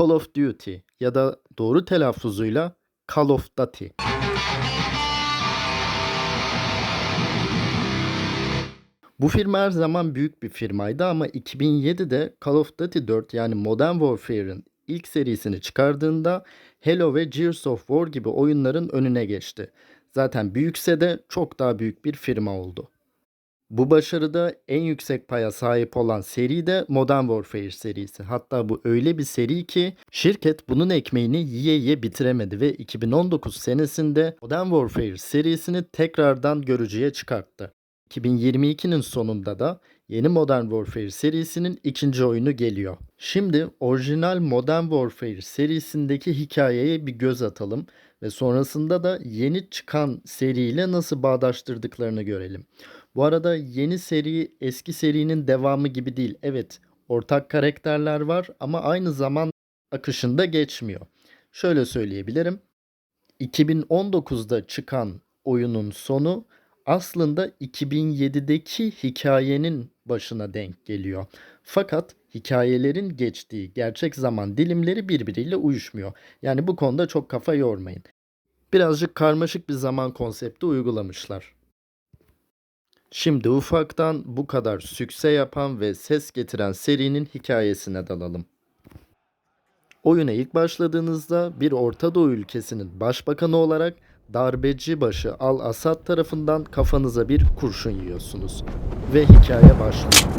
Call of Duty ya da doğru telaffuzuyla Call of Duty. Bu firma her zaman büyük bir firmaydı ama 2007'de Call of Duty 4 yani Modern Warfare'ın ilk serisini çıkardığında Halo ve Gears of War gibi oyunların önüne geçti. Zaten büyükse de çok daha büyük bir firma oldu. Bu başarıda en yüksek paya sahip olan seri de Modern Warfare serisi. Hatta bu öyle bir seri ki şirket bunun ekmeğini yiye yiye bitiremedi ve 2019 senesinde Modern Warfare serisini tekrardan görücüye çıkarttı. 2022'nin sonunda da yeni Modern Warfare serisinin ikinci oyunu geliyor. Şimdi orijinal Modern Warfare serisindeki hikayeye bir göz atalım ve sonrasında da yeni çıkan seriyle nasıl bağdaştırdıklarını görelim. Bu arada yeni seri eski serinin devamı gibi değil. Evet, ortak karakterler var ama aynı zaman akışında geçmiyor. Şöyle söyleyebilirim. 2019'da çıkan oyunun sonu aslında 2007'deki hikayenin başına denk geliyor. Fakat hikayelerin geçtiği gerçek zaman dilimleri birbiriyle uyuşmuyor. Yani bu konuda çok kafa yormayın. Birazcık karmaşık bir zaman konsepti uygulamışlar. Şimdi ufaktan bu kadar sükse yapan ve ses getiren serinin hikayesine dalalım. Oyuna ilk başladığınızda bir Orta Doğu ülkesinin başbakanı olarak darbeci başı Al-Asad tarafından kafanıza bir kurşun yiyorsunuz ve hikaye başlıyor.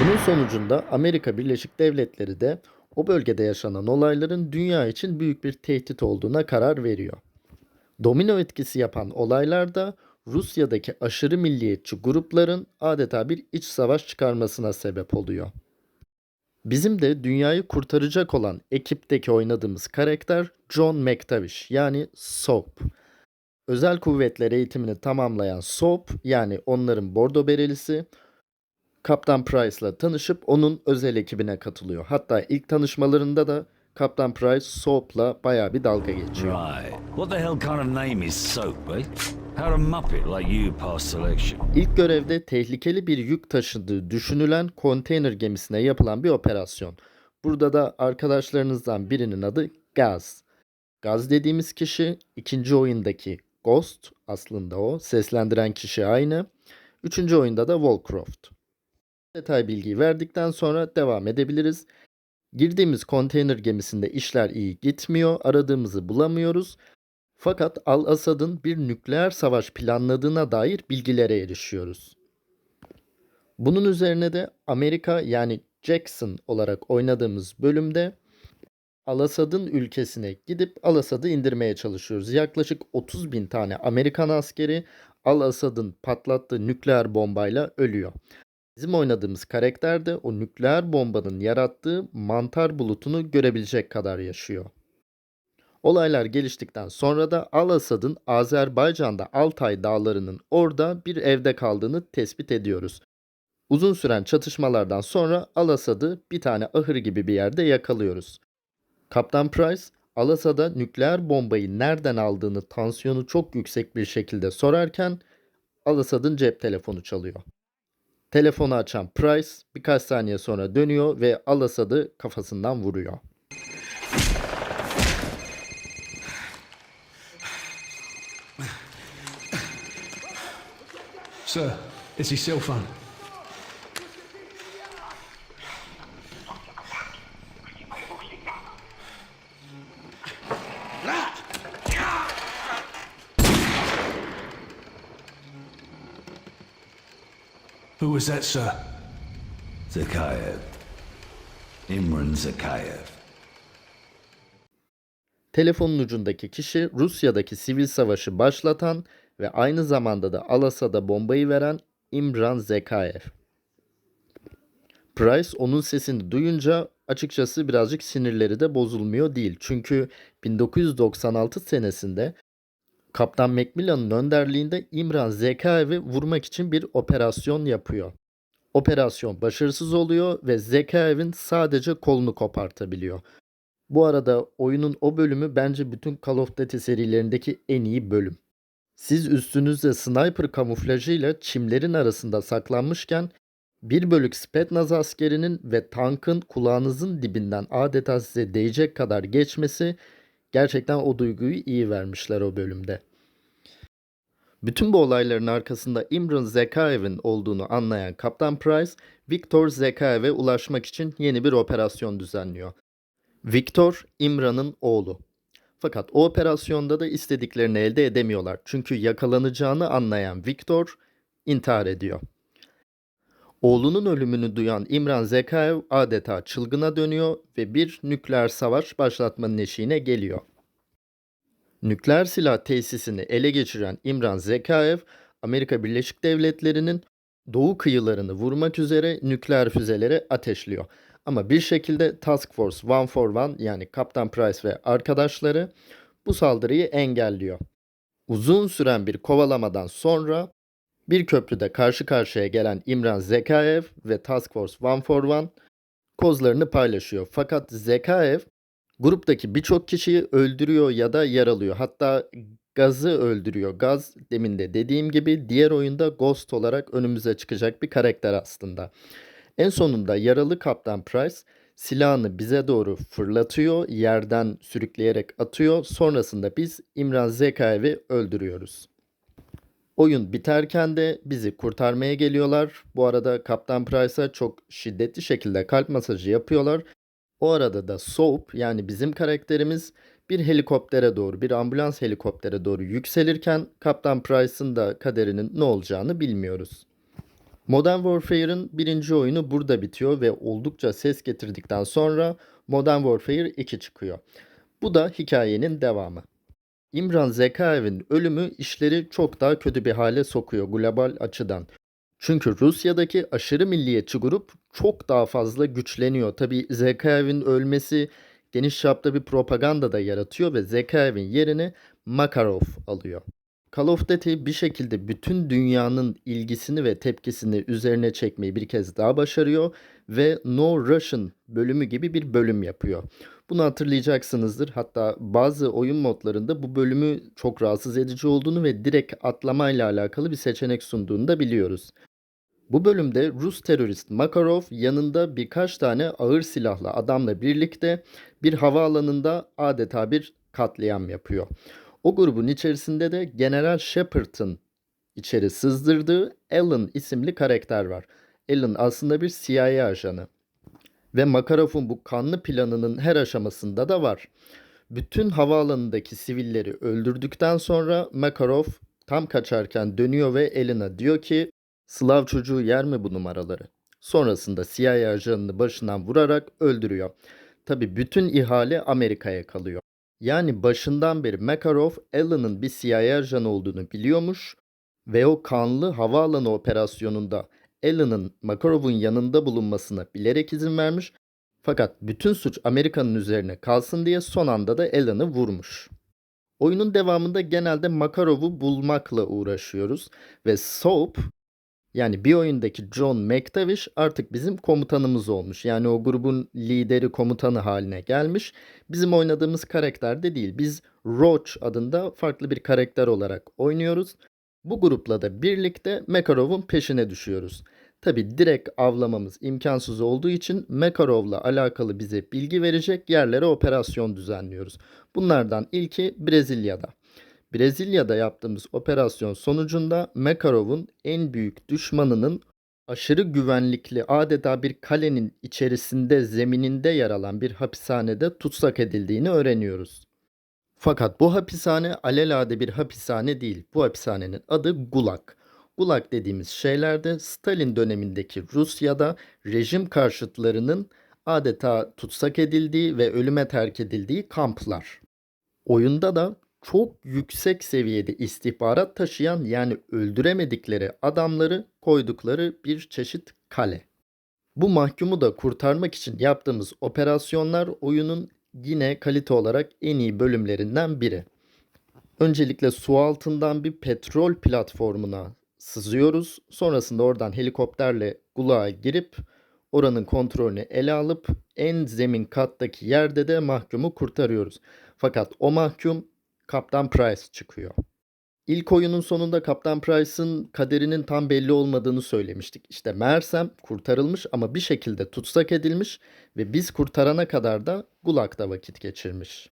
Bunun sonucunda Amerika Birleşik Devletleri de o bölgede yaşanan olayların dünya için büyük bir tehdit olduğuna karar veriyor. Domino etkisi yapan olaylarda Rusya'daki aşırı milliyetçi grupların adeta bir iç savaş çıkarmasına sebep oluyor. Bizim de dünyayı kurtaracak olan ekipteki oynadığımız karakter John McTavish yani Soap. Özel kuvvetler eğitimini tamamlayan Soap yani onların bordo berelisi Kaptan Price'la tanışıp onun özel ekibine katılıyor. Hatta ilk tanışmalarında da Kaptan Price Soap'la bayağı bir dalga geçiyor. Right. What the hell kind of name is Soap, eh? İlk görevde tehlikeli bir yük taşıdığı düşünülen konteyner gemisine yapılan bir operasyon. Burada da arkadaşlarınızdan birinin adı Gaz. Gaz dediğimiz kişi ikinci oyundaki Ghost aslında o. Seslendiren kişi aynı. Üçüncü oyunda da Wolcroft. Detay bilgiyi verdikten sonra devam edebiliriz. Girdiğimiz konteyner gemisinde işler iyi gitmiyor. Aradığımızı bulamıyoruz. Fakat Al-Asad'ın bir nükleer savaş planladığına dair bilgilere erişiyoruz. Bunun üzerine de Amerika yani Jackson olarak oynadığımız bölümde Al-Asad'ın ülkesine gidip Al-Asad'ı indirmeye çalışıyoruz. Yaklaşık 30 bin tane Amerikan askeri Al-Asad'ın patlattığı nükleer bombayla ölüyor. Bizim oynadığımız karakter de o nükleer bombanın yarattığı mantar bulutunu görebilecek kadar yaşıyor. Olaylar geliştikten sonra da Al-Asad'ın Azerbaycan'da Altay dağlarının orada bir evde kaldığını tespit ediyoruz. Uzun süren çatışmalardan sonra Al-Asad'ı bir tane ahır gibi bir yerde yakalıyoruz. Kaptan Price, Al-Asad'a nükleer bombayı nereden aldığını tansiyonu çok yüksek bir şekilde sorarken Al-Asad'ın cep telefonu çalıyor. Telefonu açan Price birkaç saniye sonra dönüyor ve Al-Asad'ı kafasından vuruyor. Sir, it's his cell phone. Who was that, sir? Zakayev. Imran Zakayev. Telefonun ucundaki kişi Rusya'daki sivil savaşı başlatan ve aynı zamanda da Al-Asad'a bombayı veren İmran Zekayev. Price onun sesini duyunca açıkçası birazcık sinirleri de bozulmuyor değil. Çünkü 1996 senesinde Kaptan Macmillan'ın önderliğinde İmran Zekayev'i vurmak için bir operasyon yapıyor. Operasyon başarısız oluyor ve Zekayev'in sadece kolunu kopartabiliyor. Bu arada oyunun o bölümü bence bütün Call of Duty serilerindeki en iyi bölüm. Siz üstünüzde sniper kamuflajıyla çimlerin arasında saklanmışken Bir bölük Spetsnaz askerinin ve tankın kulağınızın dibinden adeta size değecek kadar geçmesi gerçekten o duyguyu iyi vermişler o bölümde. Bütün bu olayların arkasında İmran Zekaev'in olduğunu anlayan Kaptan Price, Viktor Zekaev'e ulaşmak için yeni bir operasyon düzenliyor. Viktor, İmran'ın oğlu. Fakat o operasyonda da istediklerini elde edemiyorlar. Çünkü yakalanacağını anlayan Viktor intihar ediyor. Oğlunun ölümünü duyan İmran Zekaev adeta çılgına dönüyor ve bir nükleer savaş başlatmanın eşiğine geliyor. Nükleer silah tesisini ele geçiren İmran Zekaev, Amerika Birleşik Devletleri'nin doğu kıyılarını vurmak üzere nükleer füzeleri ateşliyor. Ama bir şekilde Task Force 141 yani Kaptan Price ve arkadaşları bu saldırıyı engelliyor. Uzun süren bir kovalamadan sonra bir köprüde karşı karşıya gelen İmran Zekaev ve Task Force 141 kozlarını paylaşıyor. Fakat Zekaev gruptaki birçok kişiyi öldürüyor ya da yaralıyor. Hatta Gaz'ı öldürüyor. Gaz demin de dediğim gibi diğer oyunda Ghost olarak önümüze çıkacak bir karakter aslında. En sonunda yaralı Kaptan Price silahını bize doğru fırlatıyor, yerden sürükleyerek atıyor. Sonrasında biz İmran Zekaev'i öldürüyoruz. Oyun biterken de bizi kurtarmaya geliyorlar. Bu arada Kaptan Price'a çok şiddetli şekilde kalp masajı yapıyorlar. O arada da Soap yani bizim karakterimiz bir helikoptere doğru, bir ambulans helikoptere doğru yükselirken Kaptan Price'ın da kaderinin ne olacağını bilmiyoruz. Modern Warfare'ın birinci oyunu burada bitiyor ve oldukça ses getirdikten sonra Modern Warfare 2 çıkıyor. Bu da hikayenin devamı. İmran Zekaev'in ölümü işleri çok daha kötü bir hale sokuyor global açıdan. Çünkü Rusya'daki aşırı milliyetçi grup çok daha fazla güçleniyor. Tabi Zekaev'in ölmesi geniş çapta bir propaganda da yaratıyor ve Zekaev'in yerini Makarov alıyor. Call of Duty bir şekilde bütün dünyanın ilgisini ve tepkisini üzerine çekmeyi bir kez daha başarıyor ve No Russian bölümü gibi bir bölüm yapıyor. Bunu hatırlayacaksınızdır. Hatta bazı oyun modlarında bu bölümü çok rahatsız edici olduğunu ve direkt atlamayla alakalı bir seçenek sunduğunu da biliyoruz. Bu bölümde Rus terörist Makarov yanında birkaç tane ağır silahlı adamla birlikte bir havaalanında adeta bir katliam yapıyor. O grubun içerisinde de General Shepard'ın içeri sızdırdığı Alan isimli karakter var. Alan aslında bir CIA ajanı. Ve Makarov'un bu kanlı planının her aşamasında da var. Bütün havaalanındaki sivilleri öldürdükten sonra Makarov tam kaçarken dönüyor ve Alan'a diyor ki Slav çocuğu yer mi bu numaraları? Sonrasında CIA ajanını başından vurarak öldürüyor. Tabi bütün ihale Amerika'ya kalıyor. Yani başından beri Makarov, Alan'ın bir CIA ajanı olduğunu biliyormuş ve o kanlı havaalanı operasyonunda Alan'ın Makarov'un yanında bulunmasına bilerek izin vermiş. Fakat bütün suç Amerika'nın üzerine kalsın diye son anda da Alan'ı vurmuş. Oyunun devamında genelde Makarov'u bulmakla uğraşıyoruz ve Soap yani bir oyundaki John McTavish artık bizim komutanımız olmuş. Yani o grubun lideri komutanı haline gelmiş. Bizim oynadığımız karakter de değil. Biz Roach adında farklı bir karakter olarak oynuyoruz. Bu grupla da birlikte Makarov'un peşine düşüyoruz. Tabi direkt avlamamız imkansız olduğu için Makarov'la alakalı bize bilgi verecek yerlere operasyon düzenliyoruz. Bunlardan ilki Brezilya'da. Brezilya'da yaptığımız operasyon sonucunda Makarov'un en büyük düşmanının aşırı güvenlikli adeta bir kalenin içerisinde zemininde yer alan bir hapishanede tutsak edildiğini öğreniyoruz. Fakat bu hapishane alelade bir hapishane değil. Bu hapishanenin adı Gulag. Gulag dediğimiz şeylerde Stalin dönemindeki Rusya'da rejim karşıtlarının adeta tutsak edildiği ve ölüme terk edildiği kamplar. Oyunda da çok yüksek seviyede istihbarat taşıyan yani öldüremedikleri adamları koydukları bir çeşit kale. Bu mahkumu da kurtarmak için yaptığımız operasyonlar oyunun yine kalite olarak en iyi bölümlerinden biri. Öncelikle su altından bir petrol platformuna sızıyoruz. Sonrasında oradan helikopterle Gulag'a girip oranın kontrolünü ele alıp en zemin kattaki yerde de mahkumu kurtarıyoruz. Fakat o mahkum Kaptan Price çıkıyor. İlk oyunun sonunda Kaptan Price'ın kaderinin tam belli olmadığını söylemiştik. İşte meğersem kurtarılmış ama bir şekilde tutsak edilmiş ve biz kurtarana kadar da Gulag'da vakit geçirmiş.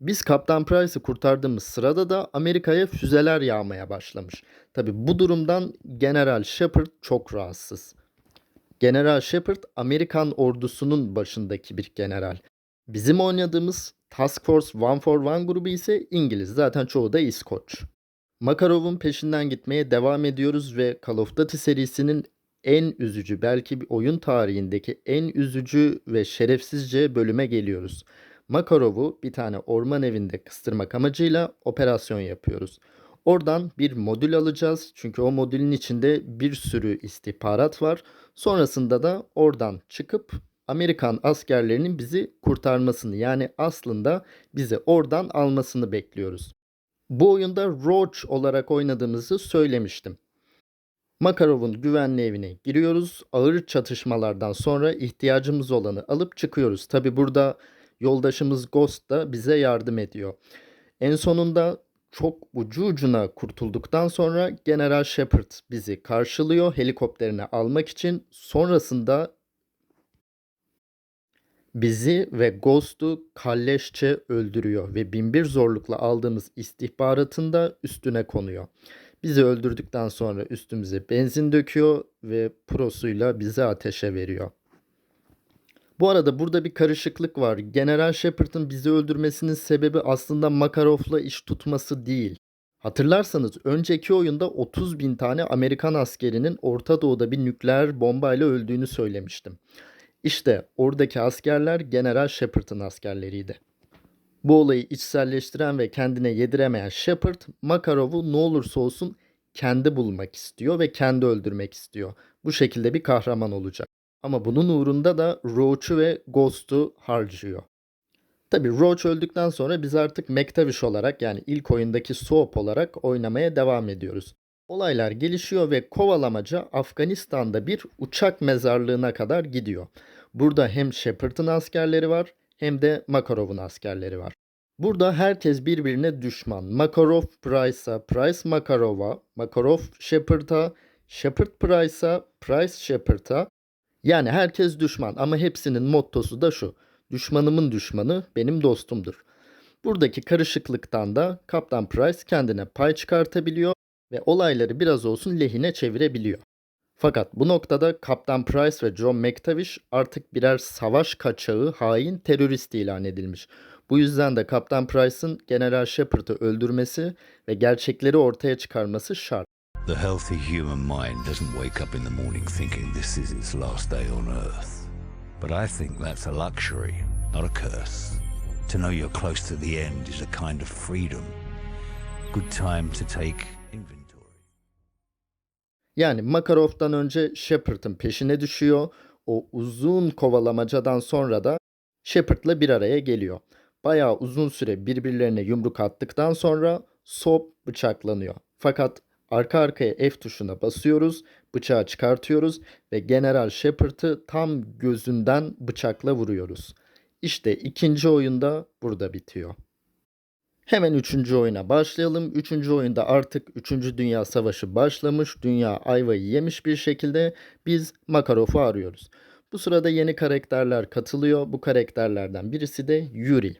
Biz Kaptan Price'ı kurtardığımız sırada da Amerika'ya füzeler yağmaya başlamış. Tabi bu durumdan General Shepard çok rahatsız. General Shepard Amerikan ordusunun başındaki bir general. Bizim oynadığımız Task Force One for One grubu ise İngiliz. Zaten çoğu da İskoç. Makarov'un peşinden gitmeye devam ediyoruz ve Call of Duty serisinin en üzücü belki bir oyun tarihindeki en üzücü ve şerefsizce bölüme geliyoruz. Makarov'u bir tane orman evinde kıstırmak amacıyla operasyon yapıyoruz. Oradan bir modül alacağız çünkü o modülün içinde bir sürü istihbarat var. Sonrasında da oradan çıkıp Amerikan askerlerinin bizi kurtarmasını yani aslında bizi oradan almasını bekliyoruz. Bu oyunda Roach olarak oynadığımızı söylemiştim. Makarov'un güvenli evine giriyoruz. Ağır çatışmalardan sonra ihtiyacımız olanı alıp çıkıyoruz. Tabi burada yoldaşımız Ghost da bize yardım ediyor. En sonunda çok ucu ucuna kurtulduktan sonra General Shepard bizi karşılıyor helikopterine almak için. Sonrasında bizi ve Ghost'u kalleşçe öldürüyor ve binbir zorlukla aldığımız istihbaratın da üstüne konuyor. Bizi öldürdükten sonra üstümüze benzin döküyor ve prosuyla bizi ateşe veriyor. Bu arada burada bir karışıklık var. General Shepard'ın bizi öldürmesinin sebebi aslında Makarov'la iş tutması değil. Hatırlarsanız önceki oyunda 30 bin tane Amerikan askerinin Orta Doğu'da bir nükleer bombayla öldüğünü söylemiştim. İşte oradaki askerler General Shepard'ın askerleriydi. Bu olayı içselleştiren ve kendine yediremeyen Shepard, Makarov'u ne olursa olsun kendi bulmak istiyor ve kendi öldürmek istiyor. Bu şekilde bir kahraman olacak. Ama bunun uğrunda da Roach'u ve Ghost'u harcıyor. Tabi Roach öldükten sonra biz artık McTavish olarak yani ilk oyundaki Soap olarak oynamaya devam ediyoruz. Olaylar gelişiyor ve kovalamaca Afganistan'da bir uçak mezarlığına kadar gidiyor. Burada hem Shepard'ın askerleri var hem de Makarov'un askerleri var. Burada herkes birbirine düşman. Makarov Price'a, Price Makarov'a, Makarov Shepard'a, Shepard Price'a, Price Shepard'a. Yani herkes düşman ama hepsinin mottosu da şu. Düşmanımın düşmanı benim dostumdur. Buradaki karışıklıktan da Kaptan Price kendine pay çıkartabiliyor ve olayları biraz olsun lehine çevirebiliyor. Fakat bu noktada Kaptan Price ve John McTavish artık birer savaş kaçağı, hain terörist ilan edilmiş. Bu yüzden de Kaptan Price'ın General Shepard'ı öldürmesi ve gerçekleri ortaya çıkarması şart. The healthy human mind doesn't wake up in the morning thinking this is its last day on Earth. But I think that's a luxury, not a curse. To know you're close to the end is a kind of freedom. Good time to take. Yani Makarov'dan önce Shepard'ın peşine düşüyor. O uzun kovalamacadan sonra da Shepard'la bir araya geliyor. Bayağı uzun süre birbirlerine yumruk attıktan sonra Soap bıçaklanıyor. Fakat arka arkaya F tuşuna basıyoruz, bıçağı çıkartıyoruz ve General Shepard'ı tam gözünden bıçakla vuruyoruz. İşte ikinci oyunda burada bitiyor. Hemen üçüncü oyuna başlayalım. Üçüncü oyunda artık 3. Dünya Savaşı başlamış. Dünya ayvayı yemiş bir şekilde biz Makarov'u arıyoruz. Bu sırada yeni karakterler katılıyor. Bu karakterlerden birisi de Yuri.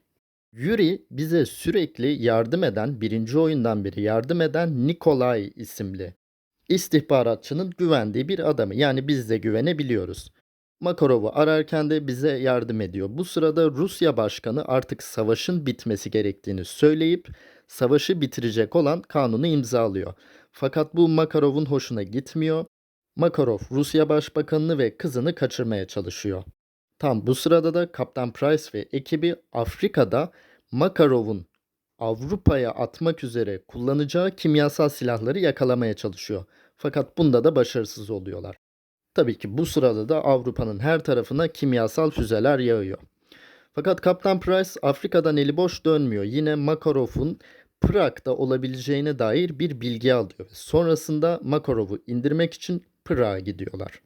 Yuri bize sürekli yardım eden, birinci oyundan beri yardım eden Nikolay isimli istihbaratçının güvendiği bir adamı. Yani biz de güvenebiliyoruz. Makarov'u ararken de bize yardım ediyor. Bu sırada Rusya Başkanı artık savaşın bitmesi gerektiğini söyleyip savaşı bitirecek olan kanunu imzalıyor. Fakat bu Makarov'un hoşuna gitmiyor. Makarov Rusya Başbakanını ve kızını kaçırmaya çalışıyor. Tam bu sırada da Kaptan Price ve ekibi Afrika'da Makarov'un Avrupa'ya atmak üzere kullanacağı kimyasal silahları yakalamaya çalışıyor. Fakat bunda da başarısız oluyorlar. Tabii ki bu sırada da Avrupa'nın her tarafına kimyasal füzeler yağıyor. Fakat Kaptan Price Afrika'dan eli boş dönmüyor. Yine Makarov'un Prag'da olabileceğine dair bir bilgi alıyor. Sonrasında Makarov'u indirmek için Prag'a gidiyorlar.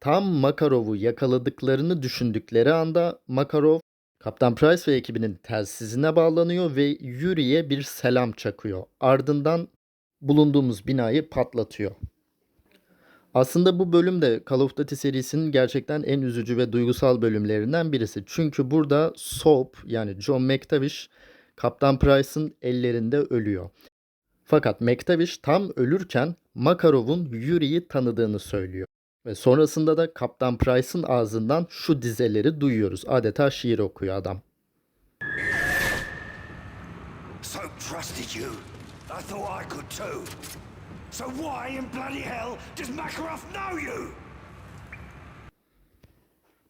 Tam Makarov'u yakaladıklarını düşündükleri anda Makarov Kaptan Price ve ekibinin telsizine bağlanıyor ve Yuri'ye bir selam çakıyor. Ardından bulunduğumuz binayı patlatıyor. Aslında bu bölüm de Call of Duty serisinin gerçekten en üzücü ve duygusal bölümlerinden birisi. Çünkü burada Soap yani John McTavish Kaptan Price'ın ellerinde ölüyor. Fakat McTavish tam ölürken Makarov'un Yuri'yi tanıdığını söylüyor. Ve sonrasında da Kaptan Price'ın ağzından şu dizeleri duyuyoruz. Adeta şiir okuyor adam. Soap trusted you. I thought I could too. So why in bloody hell does Makarov know you?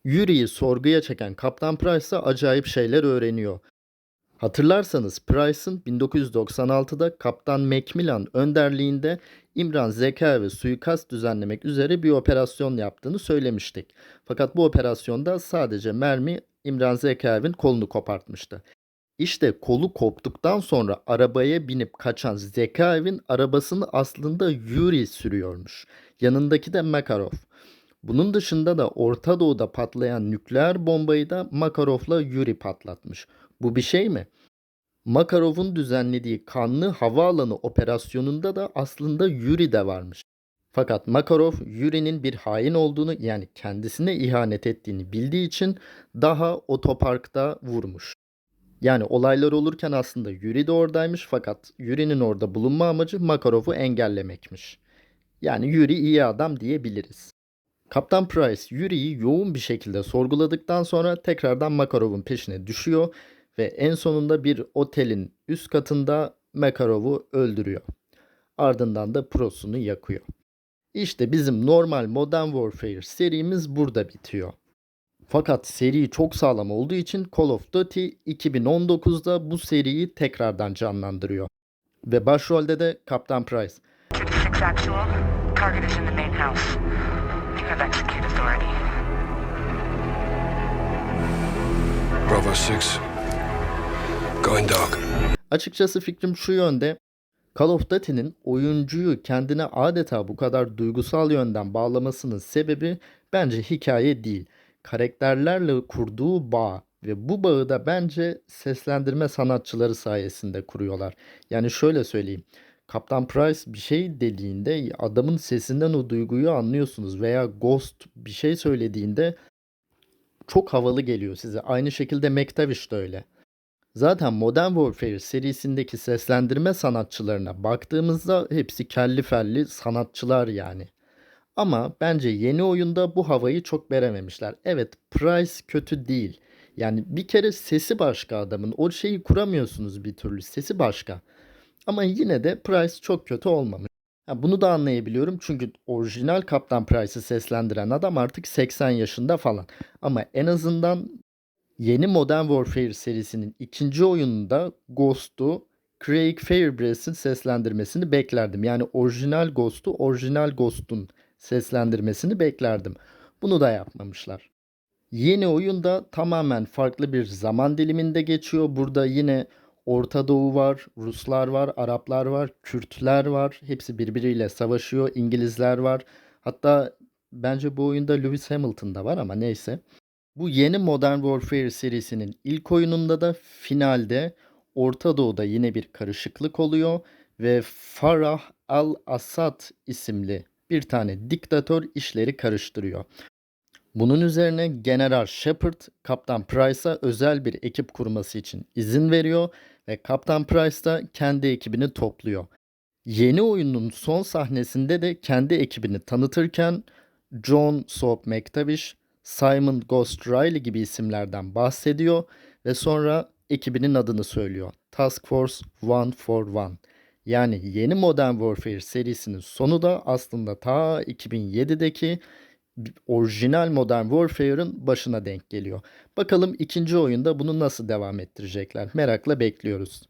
Yuri'yi sorguya çeken Kaptan Price acayip şeyler öğreniyor. Hatırlarsanız Price'ın 1996'da Kaptan Macmillan önderliğinde İmran zeka ve suikast düzenlemek üzere bir operasyon yaptığını söylemiştik. Fakat bu operasyonda sadece mermi İmran Zekayev'in kolunu kopartmıştı. İşte kolu koptuktan sonra arabaya binip kaçan Zekayev'in arabasını aslında Yuri sürüyormuş. Yanındaki de Makarov. Bunun dışında da Orta Doğu'da patlayan nükleer bombayı da Makarov'la Yuri patlatmış. Bu bir şey mi? Makarov'un düzenlediği kanlı havaalanı operasyonunda da aslında Yuri de varmış. Fakat Makarov Yuri'nin bir hain olduğunu yani kendisine ihanet ettiğini bildiği için daha otoparkta vurmuş. Yani olaylar olurken aslında Yuri de oradaymış fakat Yuri'nin orada bulunma amacı Makarov'u engellemekmiş. Yani Yuri iyi adam diyebiliriz. Kaptan Price Yuri'yi yoğun bir şekilde sorguladıktan sonra tekrardan Makarov'un peşine düşüyor ve en sonunda bir otelin üst katında Makarov'u öldürüyor. Ardından da prosunu yakıyor. İşte bizim normal Modern Warfare serimiz burada bitiyor. Fakat seri çok sağlam olduğu için Call of Duty 2019'da bu seriyi tekrardan canlandırıyor. Ve başrolde de Kaptan Price. 2-6 actual. Target is in the main house. You have execute authority. Bravo 6. Going dark. Açıkçası fikrim şu yönde. Call of Duty'nin oyuncuyu kendine adeta bu kadar duygusal yönden bağlamasının sebebi bence hikaye değil. Karakterlerle kurduğu bağ ve bu bağı da bence seslendirme sanatçıları sayesinde kuruyorlar. Yani şöyle söyleyeyim. Kaptan Price bir şey dediğinde adamın sesinden o duyguyu anlıyorsunuz veya Ghost bir şey söylediğinde çok havalı geliyor size. Aynı şekilde McTavish de öyle. Zaten Modern Warfare serisindeki seslendirme sanatçılarına baktığımızda hepsi kelli felli sanatçılar yani. Ama bence yeni oyunda bu havayı çok verememişler. Evet Price kötü değil. Yani bir kere sesi başka adamın. O şeyi kuramıyorsunuz bir türlü. Sesi başka. Ama yine de Price çok kötü olmamış. Ha, bunu da anlayabiliyorum çünkü orijinal Kaptan Price'ı seslendiren adam artık 80 yaşında falan. Ama en azından Yeni Modern Warfare serisinin ikinci oyununda Ghost'u Craig Fairbreath'in seslendirmesini beklerdim. Yani orijinal Ghost'u orijinal Ghost'un seslendirmesini beklerdim. Bunu da yapmamışlar. Yeni oyunda tamamen farklı bir zaman diliminde geçiyor. Burada yine Orta Doğu var, Ruslar var, Araplar var, Kürtler var. Hepsi birbiriyle savaşıyor. İngilizler var. Hatta bence bu oyunda Lewis Hamilton da var ama neyse. Bu yeni Modern Warfare serisinin ilk oyununda da finalde Orta Doğu'da yine bir karışıklık oluyor ve Farah al-Assad isimli bir tane diktatör işleri karıştırıyor. Bunun üzerine General Shepard Kaptan Price'a özel bir ekip kurması için izin veriyor ve Kaptan Price da kendi ekibini topluyor. Yeni oyunun son sahnesinde de kendi ekibini tanıtırken John Soap McTavish, Simon Ghost Riley gibi isimlerden bahsediyor ve sonra ekibinin adını söylüyor. Task Force 141. Yani yeni Modern Warfare serisinin sonu da aslında ta 2007'deki orijinal Modern Warfare'ın başına denk geliyor. Bakalım ikinci oyunda bunu nasıl devam ettirecekler. Merakla bekliyoruz.